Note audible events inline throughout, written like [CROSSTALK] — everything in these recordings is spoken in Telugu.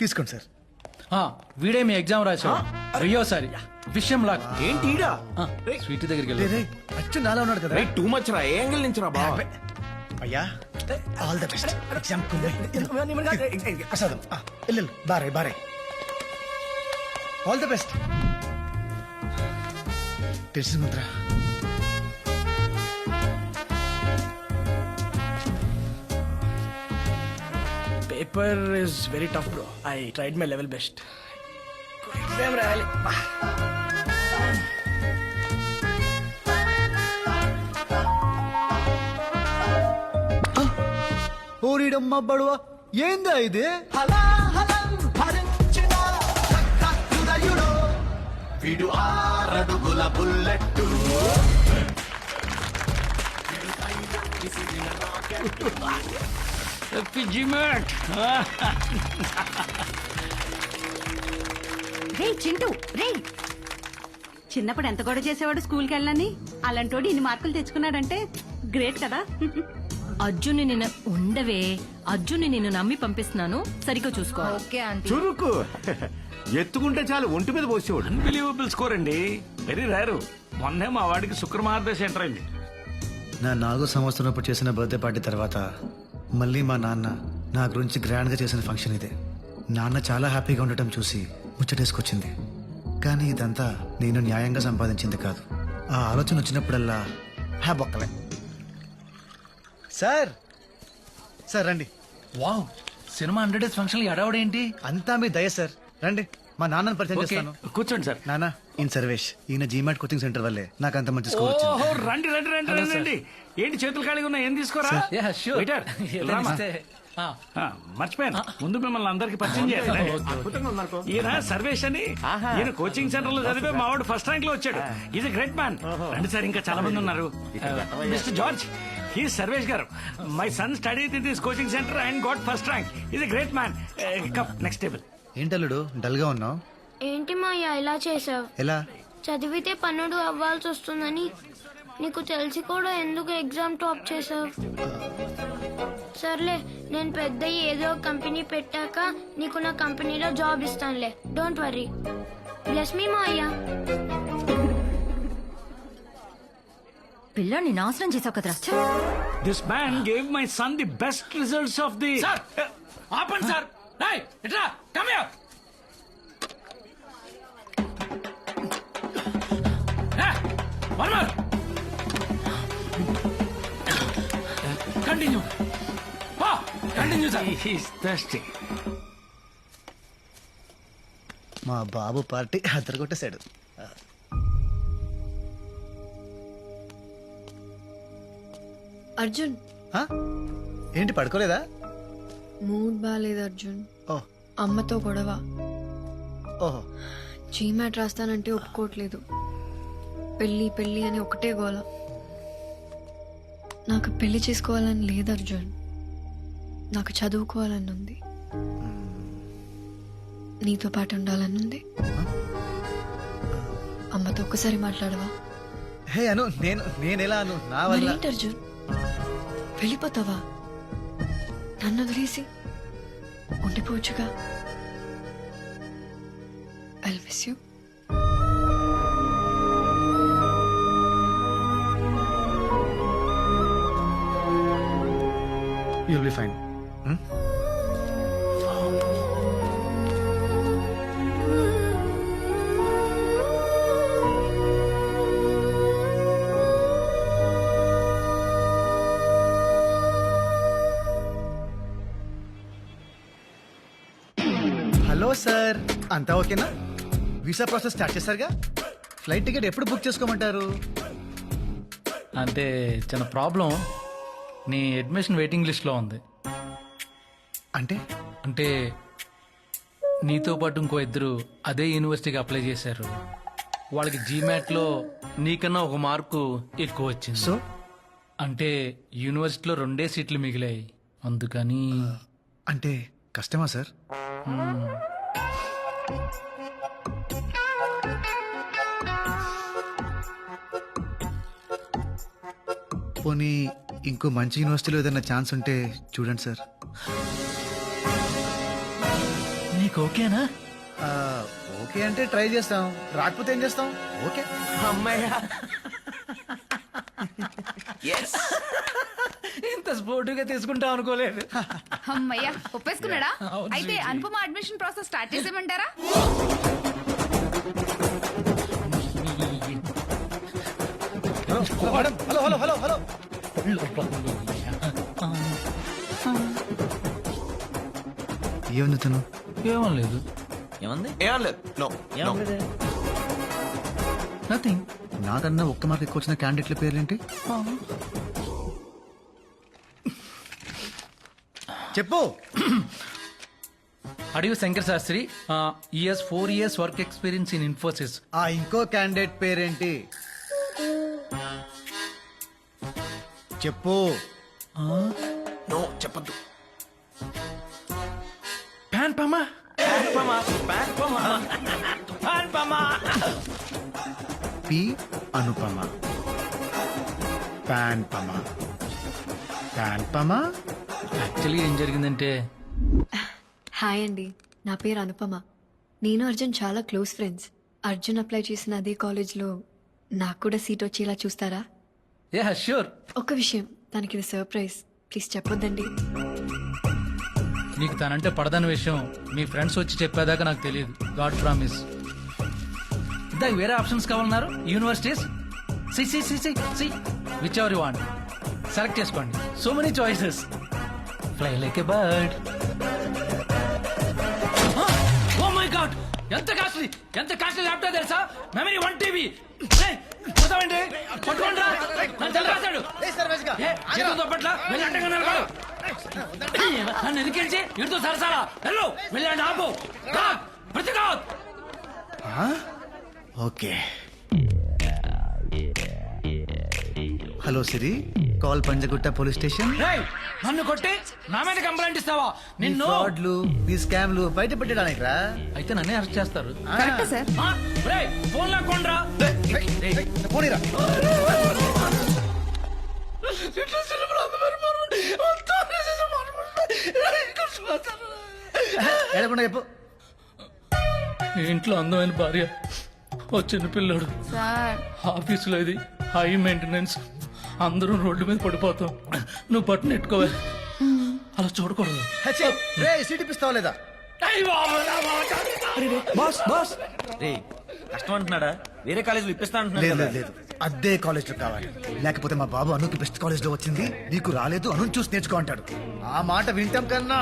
తీసుకోండి సార్ ఆ, వీడే మీ ఎగ్జామ్ రాశాడు వెయ్యోసారి విషయం లాక్ ఏంటి ఈడా స్వీట్ దగ్గరికి వెళ్ళి రే, అచ్చు నాలో ఉన్నాడు కదా టూ మచ్ రా ఏ యాంగిల్ నుంచి రా బావ అయ్యా ఆల్ ద బెస్ట్ ఎగ్జామ్ ప్రసాదం ఆ, వెళ్ళు వెళ్ళు. బారే బారే ఆల్ ద బెస్ట్ తెలిసింది paper is very tough bro I tried my level best exam రాయాలి. ఓరిడమ్మ బడువా. ఏందా ఇది? [LAUGHS] రే చింటూ రే. చిన్నప్పుడు ఎంత గొడవ చేసేవాడు స్కూల్కి వెళ్ళని అలాంటోడు ఇన్ని మార్కులు తెచ్చుకున్నాడంటే గ్రేట్ కదా. అర్జున్ని నిన్న ఉండవే. అర్జున్ని నిన్ను నమ్మి పంపిస్తున్నాను. సరిగ్గా చూసుకో. Okay aunty. చురుకు. ఎత్తుకుంటే చాలు ఒంటి మీద పోసేవాడు. అన్బిలీవబుల్ స్కోర్ అండి. వెరీ రేరు మొన్నే మా వాడికి శుక్రమార్దశ ఎంటర్ అయింది. నా నాలుగో సంవత్సరం చేసిన బర్త్డే పార్టీ తర్వాత మళ్ళీ మా నాన్న నా గురించి గ్రాండ్గా చేసిన ఫంక్షన్ ఇదే. నాన్న చాలా హ్యాపీగా ఉండటం చూసి ముచ్చటేసుకొచ్చింది. కానీ ఇదంతా నేను న్యాయంగా సంపాదించింది కాదు. ఆ ఆలోచన వచ్చినప్పుడల్లా హ్యా బొక్కలే సార్! సార్ రండి. Wow! Cinema hundred days function ఎడవడేంటి అంతా మీ దయ సార్. రండి. మా నాన్నని పరిచయం ఓకే. చేస్తాను. కూర్చోండి సార్. నాన్న ఈయన సర్వేష్. ఈయన జీమాట్ కోచింగ్ సెంటర్ వల్లే. నాకు అంత మంచి స్కోర్ వచ్చింది. ఓహో రండి రండి రండి రండి రండి. ఏంటి చేతులు ఖాళీగా ఉన్నాయి? ఏం తీసుకోరా? Ya sure Waiter, [LAUGHS] Rama. ఆ, మర్చిపోయాను. ముందు మిమ్మల్ని అందరికి పరిచయం చేయాలి ఈయన సర్వేష్ అని ఈయన కోచింగ్ సెంటర్లో చదివే మా వాడు ఫస్ట్ ర్యాంక్లో వచ్చాడు. ఈజ్ గ్రేట్ మ్యాన్ రండి సార్ ఇంకా చాలా మంది ఉన్నారు. Mister George he Sarvesh garu. My son study in this coaching centre and got first rank is great man cup next table ఏంటల్లుడు డల్గా ఉన్నావు? ఏంటి మాయా ఇలా చేసావు ఎలా? చదివితే పన్నుడు అవ్వాల్సి వస్తుందని నీకు తెలిసి కూడా ఎందుకు ఎగ్జామ్ టాప్ చేసావు సర్లే నేను పెద్ద ఏదో కంపెనీ పెట్టాక నీకు నా కంపెనీలో job ఇస్తానులే. Don't worry bless me Maya. పిల్లాన్ని నాశనం చేసావు కదరా. ఛ! This man gave my son the best results of the sir ఆపండి సార్ రేయ్, ఇట్రా come here one more continue continue sir he's thirsty మా బాబు పార్టీ అద్దరు కొట్టేశాడు అర్జున్? ఏంటి పడుకోలేదా? మూడ్ బాగాలేదు అర్జున్. అమ్మతో గొడవ. జీమాట్ రాస్తానంటే ఒప్పుకోవట్లేదు. పెళ్ళి పెళ్ళి అని ఒకటే గోల. నాకు పెళ్ళి చేసుకోవాలని లేదు అర్జున్. నాకు చదువుకోవాలని ఉంది నీతో పాటు ఉండాలని ఉంది అమ్మతో ఒక్కసారి మాట్లాడవా? హే అను నేను నేను ఎలా అను? నా వల్ల. మరేంటి అర్జున్? వెళ్ళిపోతావా? నన్ను వదిలేసి ఉండిపోవచ్చుగా. I miss you you'll be fine hello sir. అంతా ఓకేనా? వీసా ప్రాసెస్ స్టార్ట్ చేశారుగా? ఫ్లైట్ టికెట్ ఎప్పుడు బుక్ చేసుకోమంటారు? అంటే చిన్న ప్రాబ్లం. నీ అడ్మిషన్ వెయిటింగ్ లిస్ట్లో ఉంది. అంటే? అంటే నీతో పాటు ఇంకో ఇద్దరు అదే యూనివర్సిటీకి అప్లై చేశారు. వాళ్ళకి జీమాట్లో నీకన్నా ఒక మార్కు ఎక్కువ వచ్చింది. సో? అంటే యూనివర్సిటీలో రెండే సీట్లు మిగిలాయి. అందుకని అంటే కష్టమా సార్. పోనీ ఇంకో మంచి యూనివర్సిటీలో ఏదైనా ఛాన్స్ ఉంటే చూడండి సార్. నీకు ఓకేనా? ఆ, ఓకే అంటే ట్రై చేస్తాం. రాకపోతే ఏం చేస్తాం? ఓకే. అమ్మయ్యా. ఇంత స్పోర్టివ్గా తీసుకుంటాం అనుకోలేదు. అమ్మయ్యా ఒప్పేసుకున్నాడా? అయితే Anupama admission process start చేసేయమంటారా? Madam hello hello hello hello ఏముంది? తను ఏమం లేదు. ఏమంది ఏం లేదు. నో నో నథింగ్ నాకన్నా ఒక్క మార్క్ ఎక్కువ వచ్చిన క్యాండిడేట్ల పేర్లేంటి? చెప్పు. అడిగి Shankar Shastri years four years work experience in Infosys ఆ ఇంకో క్యాండిడేట్ పేరేంటి? చెప్పు. నో చెప్పద్దు. ప్యాన్ పమా పి అనుపమ ప్యాన్ పమ ప్యాన్ పమ యాక్చువల్లీ ఏం జరిగిందంటే? హాయ్ అండి. నా పేరు అనుపమ. నేను అర్జున్ చాలా క్లోజ్ ఫ్రెండ్స్. అర్జున్ అప్లై చేసిన అదే కాలేజ్లో నాకు కూడా సీట్ వచ్చేలా చూస్తారా? ఏ షూర్ ఒక విషయం. తనకి ఇది సర్ప్రైజ్ ప్లీజ్ చెప్పొద్దండి. నీకు తనంటే పడదన్న విషయం మీ ఫ్రెండ్స్ వచ్చి చెప్పేదాకా నాకు తెలియదు. గాడ్ ప్రామిస్ దానికి వేరే ఆప్షన్స్ కావాలన్నారు? Universities C C C C C whichever you want select చేసుకోండి. So many choices fly like a bird oh my god Oh ఎంత కాస్ట్లీ ఎంత కాస్ట్లీ ల్యాప్టాప్ తెలుసా మెమరీ వన్ టీవీ పోతామండి పట్టుకోండి నన్ను చదివేశాడు ఏ, చేతులతో పట్ల వెళ్ళి అడ్డంగా నిలబడు. నన్ను ఎదిరించి ఇటుతో సరసాలా వెళ్ళు వెళ్ళండి ఆపు కాక్, ప్రతిఘాత్. Okay hello Siri call Panjagutta police station? రేయ్, నన్ను కొట్టి నా మీద కంప్లైంట్ ఇస్తావా? నిన్ను ఫ్రాడ్లు నీ స్కామ్లు బయట పెట్టడానికి రా. అయితే నన్నే అరెస్ట్ చేస్తారు. Correct sir. ఆ, రేయ్, ఫోన్ లాక్కోండ్రా పోనీరా. ఏడకుండా చెప్పు. ఈ ఇంట్లో అందమైన భార్య ఓ చిన్న పిల్లోడు సార్. ఆఫీసులో ఇది హై మెయింటెనెన్స్ అందరూ రోడ్డు మీద పడిపోతాం. నువ్వు పట్టు నెట్టుకోవే అలా చూడకూడదు. హెచ్ రే సీట్ ఇప్పిస్తావా లేదా. Boss boss. రే కష్టం అంటున్నాడా వేరే కాలేజీలో ఇప్పిస్తా అంటున్నాడు లేదు. లేదు లేదు. అదే కాలేజ్లో కావాలి. లేకపోతే మా బాబు అనుకి బెస్ట్ కాలేజ్లో వచ్చింది. నీకు రాలేదు అను చూసి నేర్చుకో అంటాడు. ఆ మాట వింటాం కన్నా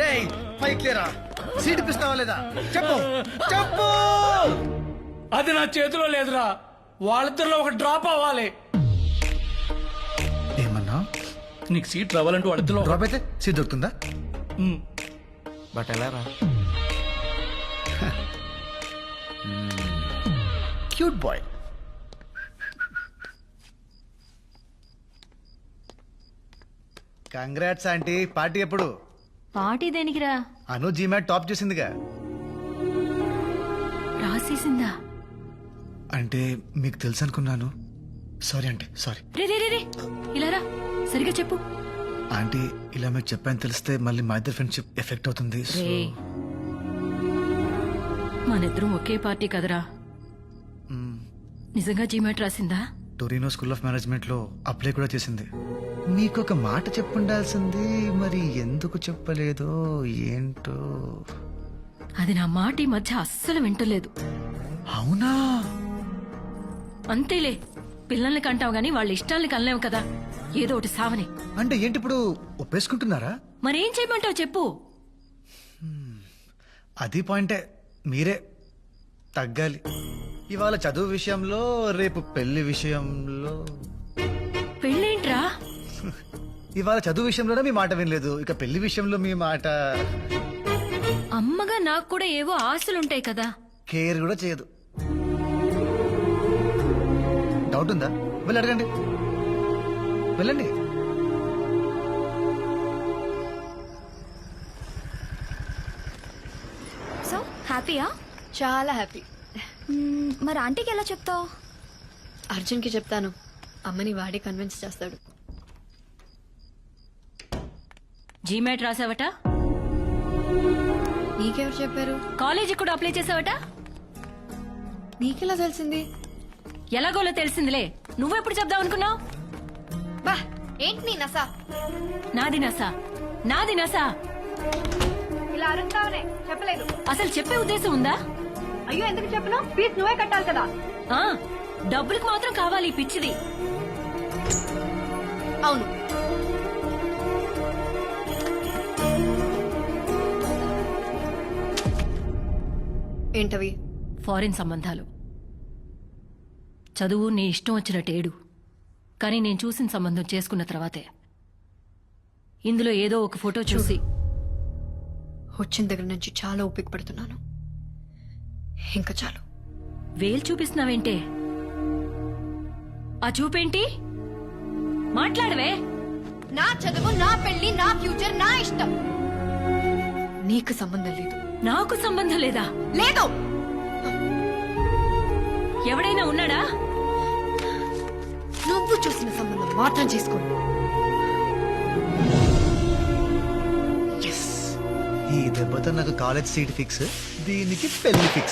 రే పైకి లేరా? సీట్ ఇప్పిస్తావా లేదా? చెప్పు. చెప్పు. అది నా చేతిలో లేదురా. వాళ్ళిద్దరిలో ఒక డ్రాప్ అవ్వాలి. నీకు సీట్ రావాలంటే ఒక- డ్రాప్ అయితే సీట్ దొరుకుతుందా. బట్ ఎలా రా? Cute boy. Congrats aunty. Party ఎప్పుడు? పార్టీ దేనికిరా? అను జీమాట్ టాప్ చేసిందిగా. రాసేసిందా? అంటే మీకు తెలుసు అనుకున్నాను. Sorry aunty sorry. రే రే రే రే ఇలా రా. సరిగా చెప్పు. ఆంటీ ఇలా మీకు చెప్పాను తెలిస్తే మళ్ళీ మా ఇద్దరు ఫ్రెండ్షిప్ ఎఫెక్ట్ అవుతుంది. రే మనిద్దరం ఒకే పార్టీ కదరా. నిజంగా జీమాట్ రాసిందా? టొరినో స్కూల్ ఆఫ్ మేనేజ్మెంట్లో అప్లై కూడా చేసింది. మీకు ఒక మాట చెప్పుండాల్సింది మరి ఎందుకు చెప్పలేదో ఏంటో? అది నా మాట ఈ మధ్య అస్సలు వింటలేదు. అవునా? అంతేలే పిల్లల్ని కంటావు గాని వాళ్ళ ఇష్టాల్ని కనలేవు కదా. ఏదో ఒకటి సావని. అంటే ఏంటి ఇప్పుడు ఒప్పేసుకుంటున్నారా? మరేం చేయమంటావు చెప్పు. అది పాయింటే మీరే తగ్గాలి. ఇవాళ చదువు విషయంలో రేపు పెళ్ళి విషయంలో. పెళ్ళేంట్రా? ఇవాళ చదువు విషయంలోనే మీ మాట వినలేదు. ఇక పెళ్ళి విషయంలో మీ మాట. అమ్మగా నాకు కూడా ఏవో ఆశలుంటాయి కదా. కేర్ కూడా చేయదు. డౌట్ ఉందా? వెళ్ళి అడగండి. వెళ్ళండి. సో హ్యాపీయా చాలా హ్యాపీ మరి ఆంటీకి ఎలా చెప్తావు? అర్జున్కి చెప్తాను. అమ్మని వాడే కన్విన్స్ చేస్తాడు. జీమాట్ రాసావట? నీకెవరు చెప్పారు? కాలేజీ కూడా అప్లై చేసావట? నీకెలా తెలిసింది? ఎలాగోలో తెలిసిందిలే. నువ్వెప్పుడు చెప్దాం అనుకున్నావు? బా ఏంటి నీ నసా? నాది నసా. నాది నసా. ఇలా అరుస్తావునే చెప్పలేదు. అసలు చెప్పే ఉద్దేశం ఉందా? అయ్యో ఎందుకు చెప్పను? ఫీజు నువ్వే కట్టాలి కదా. ఆ డబ్బులకు మాత్రం కావాలి ఈ పిచ్చిది. అవును. ఏంటవి? ఫారిన్ సంబంధాలు. చదువు నీ ఇష్టం వచ్చినట్టు ఏడు. కానీ నేను చూసిన సంబంధం చేసుకున్న తర్వాతే. ఇందులో ఏదో ఒక ఫోటో చూసి. వచ్చిన దగ్గర నుంచి చాలా ఓపిక పడుతున్నాను ఇంకా చాలు. వేలు చూపిస్తున్నావేంటే? ఆ చూపేంటి? మాట్లాడవే. నా చదువు నా పెళ్ళి నా ఫ్యూచర్ నా ఇష్టం. నీకు సంబంధం లేదు. నాకు సంబంధం లేదా? లేదు. ఎవడైనా ఉన్నాడా? చూసిన సంబంధం మాత్రం చేసుకోండి ఈ దెబ్బతో నాకు కాలేజ్ సీట్ ఫిక్స్ దీనికి పెళ్ళి ఫిక్స్.